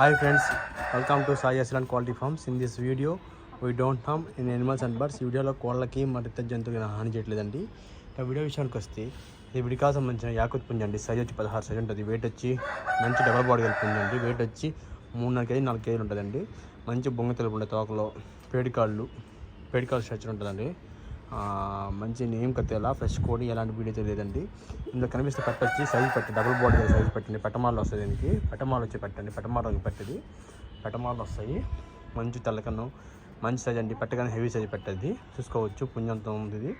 Hi friends, welcome to Sai Aslan Quality Farms. In this video, we don't harm in animals and birds. వీడియోలో కోళ్ళకి మరి ఇతర జంతువులకి హాని చేయట్లేదండి. ఇక వీడియో విషయానికి వస్తే ఇది విడికా సంబంధించిన యాకుత్ పుంజ అండి సైజ్ వచ్చి పదహారు సైజ్ ఉంటుంది. వెయిట్ వచ్చి మంచి డబల్ బాడీ కలిపి పుంజ వెయిట్ వచ్చి మూడున్నర కేజీ నాలుగు కేజీలు ఉంటుందండి. మంచి బొంగ తెలుపు ఉండే తోకలో పేడికాళ్ళు పేడికాళ్ళు స్ట్రక్చర్ ఉంటుందండి. మంచి నేమ్ కట్టేలా ఫ్రెష్ కోడి ఎలాంటి వీడియో లేదండి ఇందులో కనిపిస్తే పట్టొచ్చి వచ్చి సైజ్ పెట్టి డబుల్ బాడీ సైజ్ పెట్టండి పెట్టమాలు వస్తుంది దీనికి. పెట్టమాలు వచ్చి పెట్టండి. పెట్టమాలు పెట్టది. పెట్టమాలు వస్తాయి. మంచి తెల్లకన్ను మంచి సైజ్ అండి. పెట్టగానే హెవీ సైజ్ పెట్టద్ది చూసుకోవచ్చు పుంజంతో ఉంది ఇది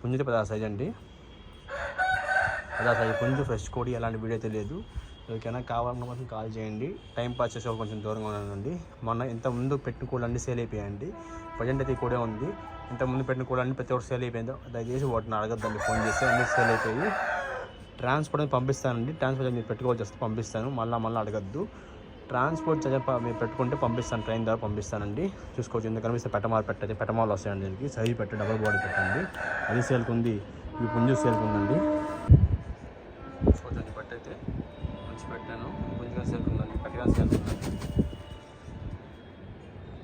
పుంజుతో పెద్ద సైజ్ అండి. అలా సైజ్ పుంజు ఫ్రెష్ కోడి ఎలాంటి వీడియో తెలియదు. ఎవరికైనా కావాలన్న మాత్రం కాల్ చేయండి. టైం పాస్ చేసే కొంచెం దూరంగా ఉన్నానండి మొన్న ఇంత ముందు పెట్టిన కూడలన్నీ సేల్ అయిపోయాయండి. ప్రజెంట్ అయితే కూడా ఉంది. ఇంత ముందు పెట్టిన కూడలన్నీ ప్రతి ఒక్కటి సేల్ అయిపోయిందో. దయచేసి వాటిని అడగద్దండి. ఫోన్ చేసి అన్నీ సేల్ అయిపోయి. ట్రాన్స్పోర్ట్ అనేది పంపిస్తానండి. ట్రాన్స్పోర్ట్ మీరు పెట్టుకోవాల్సి వస్తే పంపిస్తాను. మళ్ళీ మళ్ళీ అడగద్దు. ట్రాన్స్పోర్ట్ చదివి మీరు పెట్టుకుంటే పంపిస్తాను. ట్రైన్ ద్వారా పంపిస్తానండి. చూసుకోవచ్చు. ఎందుకు కనిపిస్తే పెట్టమాలు పెట్టండి. పెట్టమాలు వస్తాయండి దీనికి. సైజ్ పెట్టి డబల్ బాడీ పెట్టండి. అది సేల్కి ఉంది ఈ పుంజు సేల్కి ఉందండి చూసుకోవచ్చు బట్ మంచి పెట్టాను కొంచెం సేల్ ఉందండి పట్టిగా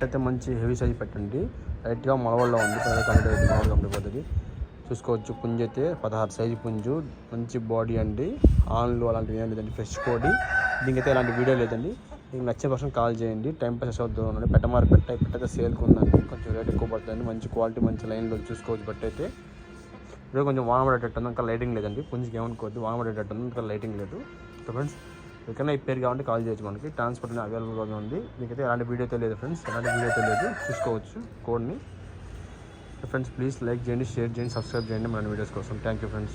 అయితే మంచి హెవీ సైజ్ పెట్టండి. లైట్గా మొలవల్లో ఉంది. కంప్లీట్ మామూలు కంప్లీట్ అవుతుంది చూసుకోవచ్చు. పుంజు అయితే పదహారు సైజు పుంజు. మంచి బాడీ అండి. ఆన్లు అలాంటివి ఏం లేదండి. ఫ్రెష్ కోడి దీనికైతే ఎలాంటి వీడియో లేదండి. మీకు నచ్చే పర్సన్ కాల్ చేయండి. టైం పాస్ అవుతూ ఉండండి పెట్టమారు పెట్ట పెట్టయితే సేల్కి ఉందండి కొంచెం రేట్ ఎక్కువ పడుతుంది. మంచి క్వాలిటీ మంచి లైన్లో చూసుకోవచ్చు బట్ అయితే ఇప్పుడు కొంచెం వాన పడేటట్టు ఉంది. ఇంకా లైటింగ్ లేదండి. పుంజుకి ఏమనుకోవద్దు. వాన పడేటట్టు ఉంది. ఇంకా లైటింగ్ లేదు. So friends. ఎక్కడైనా రిపేర్ కావాలంటే కాల్ చేయొచ్చు మనకి. ట్రాన్స్పోర్ట్ అవైలబుల్గా ఉంది. మీకైతే ఎలాంటి వీడియో తెలియదు ఫ్రెండ్స్. ఎలాంటి వీడియో తెలియదు. చూసుకోవచ్చు కోడ్ని ఫ్రెండ్స్ ప్లీజ్ లైక్ చేయండి షేర్ చేయండి సబ్స్క్రైబ్ చేయండి మన వీడియోస్ కోసం. Thank you friends